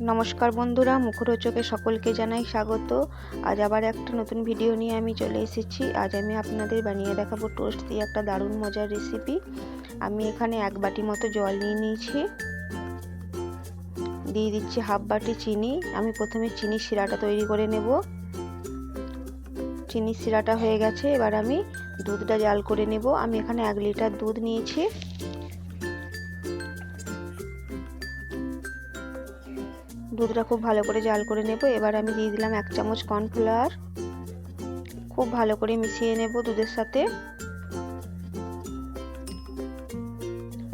নমস্কার বন্ধুরা মুখরোচকে সকলকে জানাই স্বাগত। আজ আবার একটা নতুন ভিডিও নিয়ে আমি চলে এসেছি। আজ আমি আপনাদের বানিয়ে দেখাবো টোস্ট দিয়ে একটা দারুণ মজার রেসিপি আমি এখানে এক বাটি মতো জল নিয়ে নিয়েছি। দিয়ে দিচ্ছি হাফ বাটি চিনি। আমি প্রথমে চিনি শিরাটা তৈরি করে নেব। চিনি শিরাটা হয়ে গেছে। এবার আমি দুধটা জাল করে নেব। আমি এখানে এক লিটার দুধ নিয়েছি। দুধটা খুব ভালো করে জাল করে নেব। এবার আমি দিয়ে দিলাম এক চামচ কর্নফ্লাওয়ার। খুব ভালো করে মিশিয়ে নেব দুধের সাথে।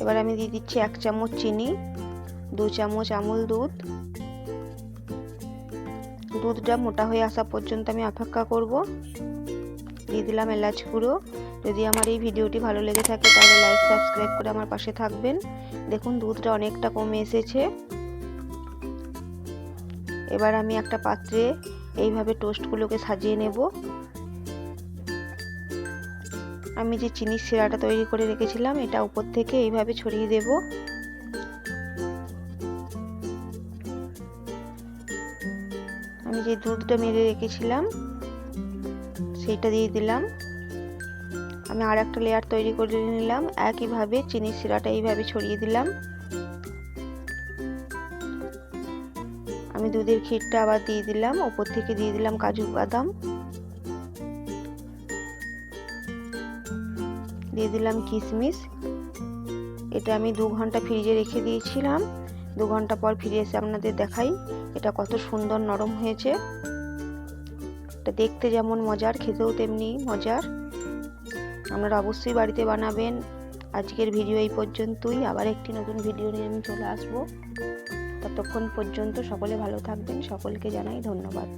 এবার আমি দিয়ে দিচ্ছি এক চামচ চিনি, দু চামচ আমুল দুধ। দুধটা মোটা হয়ে আসা পর্যন্ত আমি অপেক্ষা করব। দিয়ে দিলাম এলাচ গুঁড়ো। যদি আমার এই ভিডিওটি ভালো লেগে থাকে তাহলে লাইক সাবস্ক্রাইব করে আমার পাশে থাকবেন। দেখুন দুধটা অনেকটা কমে এসেছে। এবার আমি একটা পাত্রে এইভাবে টোস্টগুলোকে সাজিয়ে নেব। আমি যে চিনির শিরাটা তৈরি করে রেখেছিলাম, এটা উপর থেকে এইভাবে ছড়িয়ে দেব। আমি যে দুধটা মেরে রেখেছিলাম, সেইটা দিয়ে দিলাম। আমি আর একটা লেয়ার তৈরি করে নিলাম, একইভাবে চিনির শিরাটা এইভাবে ছড়িয়ে দিলাম। আমি দুধের ক্ষীরটা আবার দিয়ে দিলাম, ওপর থেকে দিয়ে দিলাম কাজু বাদাম। দিয়ে দিলাম কিশমিশ। এটা আমি দু ঘণ্টা ফ্রিজে রেখে দিয়েছিলাম। দু ঘণ্টা পর ফিরে এসে আপনাদের দেখাই, এটা কত সুন্দর নরম হয়েছে। এটা দেখতে যেমন মজার, খেতেও তেমনি মজার। আপনারা অবশ্যই বাড়িতে বানাবেন। আজকের ভিডিও এই পর্যন্তই। আবার একটি নতুন ভিডিও নিয়ে আমি চলে আসব। ততক্ষণ পর্যন্ত সকলে ভালো থাকবেন। সকলকে জানাই ধন্যবাদ।